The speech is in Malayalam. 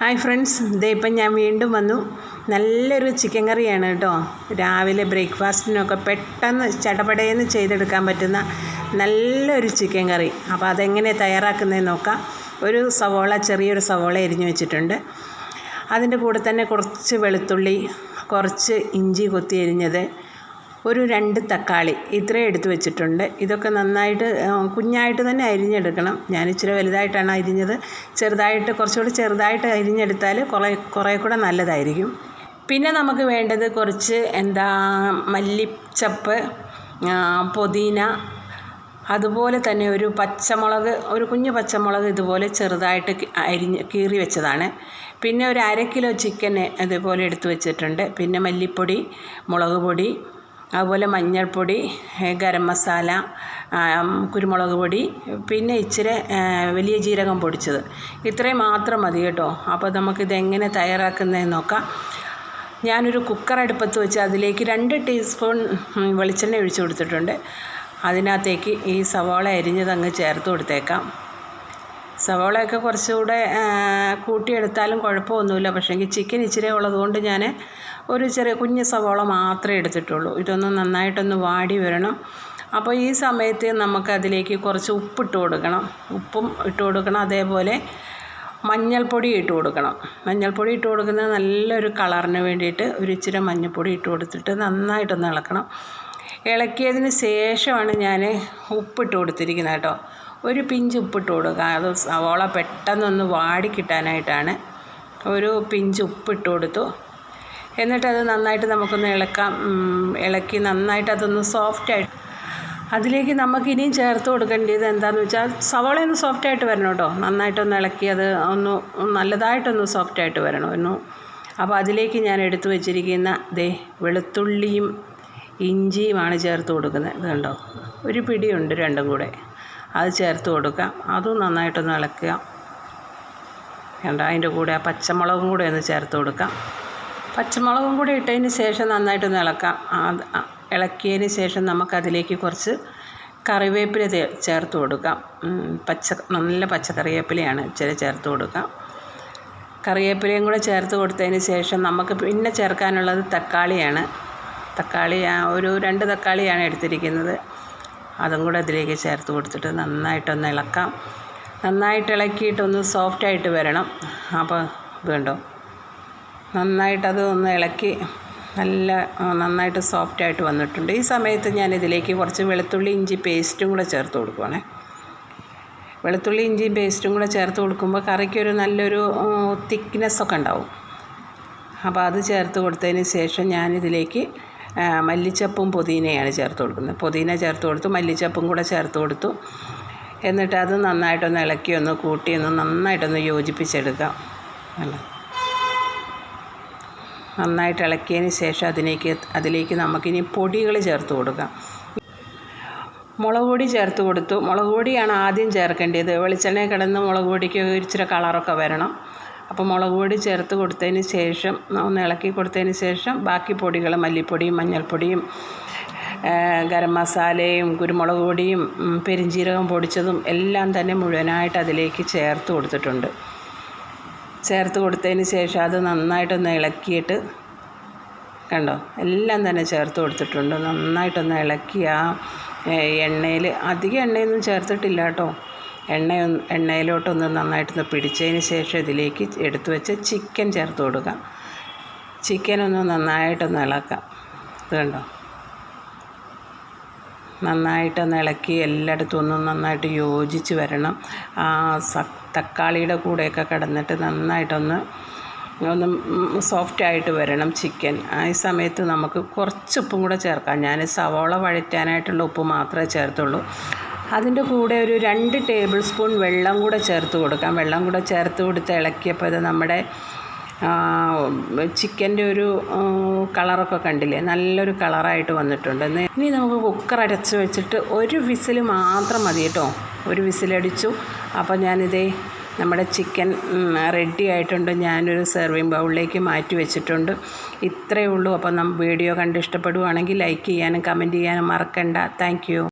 ഹായ് ഫ്രണ്ട്സ് ഇതേ ഇപ്പം ഞാൻ വീണ്ടും വന്നു. നല്ലൊരു ചിക്കൻ കറിയാണ് കേട്ടോ. രാവിലെ ബ്രേക്ക്ഫാസ്റ്റിനൊക്കെ പെട്ടെന്ന് ചടപടയെന്ന് ചെയ്തെടുക്കാൻ പറ്റുന്ന നല്ലൊരു ചിക്കൻ കറി. അപ്പോൾ അതെങ്ങനെ തയ്യാറാക്കുന്നതെന്ന് നോക്കാം. ഒരു സവോള ചെറിയൊരു സവോള എരിഞ്ഞു വെച്ചിട്ടുണ്ട്. അതിന്റെ കൂടെ തന്നെ കുറച്ച് വെളുത്തുള്ളി കുറച്ച് ഇഞ്ചി കൊത്തി എരിഞ്ഞത് ഒരു രണ്ട് തക്കാളി ഇത്രയും എടുത്ത് വെച്ചിട്ടുണ്ട്. ഇതൊക്കെ നന്നായിട്ട് കുഞ്ഞായിട്ട് തന്നെ അരിഞ്ഞെടുക്കണം. ഞാൻ ഇച്ചിരി വലുതായിട്ടാണ് അരിഞ്ഞത്. ചെറുതായിട്ട് കുറച്ചുകൂടി ചെറുതായിട്ട് അരിഞ്ഞെടുത്താൽ കുറേ കുറേ കൂടെ നല്ലതായിരിക്കും. പിന്നെ നമുക്ക് വേണ്ടത് കുറച്ച് എന്താ മല്ലിച്ചപ്പ് പുതിന അതുപോലെ തന്നെ ഒരു പച്ചമുളക് ഒരു കുഞ്ഞു പച്ചമുളക് ഇതുപോലെ ചെറുതായിട്ട് അരിഞ്ഞ് കീറി വെച്ചതാണ്. പിന്നെ ഒരു അര കിലോ ചിക്കൻ ഇതുപോലെ എടുത്തു വെച്ചിട്ടുണ്ട്. പിന്നെ മല്ലിപ്പൊടി മുളക് പൊടി അതുപോലെ മഞ്ഞൾപ്പൊടി ഗരം മസാല കുരുമുളക് പൊടി പിന്നെ ഇച്ചിരി വലിയ ജീരകം പൊടിച്ചത്. ഇത്രയും മാത്രം മതി കേട്ടോ. അപ്പോൾ നമുക്കിത് എങ്ങനെ തയ്യാറാക്കുന്നതെന്ന് നോക്കാം. ഞാനൊരു കുക്കർ അടുപ്പത്ത് വെച്ച് അതിലേക്ക് രണ്ട് ടീസ്പൂൺ വെളിച്ചെണ്ണ ഒഴിച്ചു കൊടുത്തിട്ടുണ്ട്. അതിനകത്തേക്ക് ഈ സവാള അരിഞ്ഞതങ്ങ് ചേർത്ത് കൊടുത്തേക്കാം. സവാളയൊക്കെ കുറച്ചുകൂടെ കൂട്ടിയെടുത്താലും കുഴപ്പമൊന്നുമില്ല. പക്ഷേങ്കിൽ ചിക്കൻ ഇച്ചിരി ഉള്ളതുകൊണ്ട് ഞാൻ ഒരു ചെറിയ കുഞ്ഞ് സവാള മാത്രമേ എടുത്തിട്ടുള്ളൂ. ഇതൊന്ന് നന്നായിട്ടൊന്ന് വാടി വരണം. അപ്പോൾ ഈ സമയത്ത് നമുക്കതിലേക്ക് കുറച്ച് ഉപ്പിട്ട് കൊടുക്കണം. ഉപ്പും ഇട്ട് കൊടുക്കണം. അതേപോലെ മഞ്ഞൾപ്പൊടി ഇട്ട് കൊടുക്കണം. മഞ്ഞൾപ്പൊടി ഇട്ട് കൊടുക്കുന്നത് നല്ലൊരു കളറിന് വേണ്ടിയിട്ട് ഒരു ഇച്ചിരി മഞ്ഞൾപ്പൊടി ഇട്ട് കൊടുത്തിട്ട് നന്നായിട്ടൊന്ന് ഇളക്കണം. ഇളക്കിയതിന് ശേഷമാണ് ഞാൻ ഉപ്പിട്ട് കൊടുത്തിരിക്കുന്നത് കേട്ടോ. ഒരു പിഞ്ച് ഉപ്പിട്ട് കൊടുക്കുക. അത് സവോള പെട്ടെന്നൊന്ന് വാടി കിട്ടാനായിട്ടാണ്. ഒരു പിഞ്ച് ഉപ്പിട്ട് കൊടുത്തു. എന്നിട്ടത് നന്നായിട്ട് നമുക്കൊന്ന് ഇളക്കാം. ഇളക്കി നന്നായിട്ട് അതൊന്ന് സോഫ്റ്റായിട്ട് അതിലേക്ക് നമുക്ക് ഇനിയും ചേർത്ത് കൊടുക്കേണ്ടത് എന്താണെന്ന് വെച്ചാൽ സവാള ഒന്ന് സോഫ്റ്റായിട്ട് വരണം കേട്ടോ. നന്നായിട്ടൊന്ന് ഇളക്കി അത് ഒന്ന് നല്ലതായിട്ടൊന്ന് സോഫ്റ്റായിട്ട് വരണം അപ്പോൾ അതിലേക്ക് ഞാൻ എടുത്തു വെച്ചിരിക്കുന്ന ദേ വെളുത്തുള്ളിയും ഇഞ്ചിയുമാണ് ചേർത്ത് കൊടുക്കുന്നത്. ഇത് കണ്ടോ? ഒരു പിടിയുണ്ട് രണ്ടും കൂടെ. അത് ചേർത്ത് കൊടുക്കുക. അതും നന്നായിട്ടൊന്ന് ഇളക്കുക. വേണ്ട അതിന്റെ കൂടെ ആ പച്ചമുളകും കൂടെ ഒന്ന് ചേർത്ത് കൊടുക്കാം പച്ചമുളകും കൂടി ഇട്ടതിന് ശേഷം നന്നായിട്ടൊന്ന് ഇളക്കാം. ഇളക്കിയതിന് ശേഷം നമുക്കതിലേക്ക് കുറച്ച് കറിവേപ്പില ചേർത്ത് കൊടുക്കാം. പച്ച നല്ല പച്ചക്കറിവേപ്പിലയാണ് ഇച്ചിരി ചേർത്ത് കൊടുക്കാം കറിവേപ്പിലയും കൂടെ ചേർത്ത് കൊടുത്തതിന് ശേഷം നമുക്ക് പിന്നെ ചേർക്കാനുള്ളത് തക്കാളിയാണ്. തക്കാളി ഒരു രണ്ട് തക്കാളിയാണ് എടുത്തിരിക്കുന്നത്. അതും കൂടെ ഇതിലേക്ക് ചേർത്ത് കൊടുത്തിട്ട് നന്നായിട്ടൊന്ന് ഇളക്കാം. നന്നായിട്ട് ഇളക്കിയിട്ടൊന്ന് സോഫ്റ്റായിട്ട് വരണം. അപ്പോൾ വീണ്ടും നന്നായിട്ടത് ഒന്ന് ഇളക്കി നല്ല നന്നായിട്ട് സോഫ്റ്റായിട്ട് വന്നിട്ടുണ്ട്. ഈ സമയത്ത് ഞാൻ ഇതിലേക്ക് കുറച്ച് വെളുത്തുള്ളി ഇഞ്ചി പേസ്റ്റും കൂടെ ചേർത്ത് കൊടുക്കുവാണേ. വെളുത്തുള്ളി ഇഞ്ചി പേസ്റ്റും കൂടെ ചേർത്ത് കൊടുക്കുമ്പോൾ കറിക്കൊരു നല്ലൊരു തിക്നെസ്സൊക്കെ ഉണ്ടാവും. അപ്പോൾ അത് ചേർത്ത് കൊടുത്തതിന് ശേഷം ഞാനിതിലേക്ക് മല്ലിച്ചപ്പും പുതിനയാണ് ചേർത്ത് കൊടുക്കുന്നത്. പുതിന ചേർത്ത് കൊടുത്തു മല്ലിച്ചപ്പും കൂടെ ചേർത്ത് കൊടുത്തു. എന്നിട്ട് അത് നന്നായിട്ടൊന്ന് ഇളക്കി ഒന്ന് കൂട്ടി ഒന്ന് നന്നായിട്ടൊന്ന് യോജിപ്പിച്ചെടുക്കാം. അല്ല. നന്നായിട്ട് ഇളക്കിയതിന് ശേഷം അതിലേക്ക് അതിലേക്ക് നമുക്കിനി പൊടികൾ ചേർത്ത് കൊടുക്കാം. മുളക് പൊടി ചേർത്ത് കൊടുത്തു. മുളക് പൊടിയാണ് ആദ്യം ചേർക്കേണ്ടത്. വെളിച്ചെണ്ണ കിടന്ന് മുളക് പൊടിക്ക് ഇച്ചിരി കളറൊക്കെ വരണം. അപ്പോൾ മുളക് പൊടി ചേർത്ത് കൊടുത്തതിന് ശേഷം ഒന്ന് ഇളക്കി കൊടുത്തതിന് ശേഷം ബാക്കി പൊടികൾ മല്ലിപ്പൊടിയും മഞ്ഞൾപ്പൊടിയും ഗരം മസാലയും കുരുമുളക് പൊടിയും പെരിഞ്ജീരകം പൊടിച്ചതും എല്ലാം തന്നെ മുഴുവനായിട്ട് അതിലേക്ക് ചേർത്ത് കൊടുത്തിട്ടുണ്ട്. ചേർത്ത് കൊടുത്തതിന് ശേഷം അത് നന്നായിട്ടൊന്ന് ഇളക്കിയിട്ട് കണ്ടോ? എല്ലാം തന്നെ ചേർത്ത് കൊടുത്തിട്ടുണ്ട്. നന്നായിട്ടൊന്ന് ഇളക്കി ആ എണ്ണയിൽ. അധികം എണ്ണയൊന്നും ചേർത്തിട്ടില്ല കേട്ടോ. എണ്ണ എണ്ണയിലോട്ടൊന്ന് നന്നായിട്ടൊന്ന് പിടിച്ചതിന് ശേഷം ഇതിലേക്ക് എടുത്തു വെച്ച് ചിക്കൻ ചേർത്ത് കൊടുക്കാം. ചിക്കനൊന്ന് നന്നായിട്ടൊന്ന് ഇളക്കാം. ഇത് കണ്ടോ? നന്നായിട്ടൊന്ന് ഇളക്കി എല്ലായിടത്തും ഒന്ന് നന്നായിട്ട് യോജിച്ച് വരണം. ആ സ തക്കാളിയുടെ കൂടെയൊക്കെ കിടന്നിട്ട് നന്നായിട്ടൊന്ന് ഒന്ന് സോഫ്റ്റ് ആയിട്ട് വരണം ചിക്കൻ. ആ സമയത്ത് നമുക്ക് കുറച്ച് ഉപ്പും കൂടെ ചേർക്കാം. ഞാൻ സവോള വഴറ്റാനായിട്ടുള്ള ഉപ്പ് മാത്രമേ ചേർത്തുള്ളൂ. അതിന്റെ കൂടെ ഒരു രണ്ട് ടേബിൾ സ്പൂൺ വെള്ളം കൂടെ ചേർത്ത് കൊടുക്കാം. വെള്ളം കൂടെ ചേർത്ത് കൊടുത്ത് ഇളക്കിയപ്പോൾ ഇത് നമ്മുടെ ചിക്കന്റെ ഒരു കളറൊക്കെ കണ്ടില്ലേ? നല്ലൊരു കളറായിട്ട് വന്നിട്ടുണ്ട്. ഇനി നമുക്ക് കുക്കർ അടച്ച് വെച്ചിട്ട് ഒരു വിസിൽ മാത്രം മതി കേട്ടോ. ഒരു വിസിലടിച്ചു അപ്പോൾ ഞാനിതേ നമ്മുടെ ചിക്കൻ റെഡി ആയിട്ടുണ്ട്. ഞാനൊരു സെർവിങ് ബൗളിലേക്ക് മാറ്റി വെച്ചിട്ടുണ്ട്. ഇത്രയേ ഉള്ളൂ. അപ്പോൾ നമ്മൾ വീഡിയോ കണ്ട് ഇഷ്ടപ്പെടുവാണെങ്കിൽ ലൈക്ക് ചെയ്യാനും കമന്റ് ചെയ്യാനും മറക്കണ്ട. താങ്ക്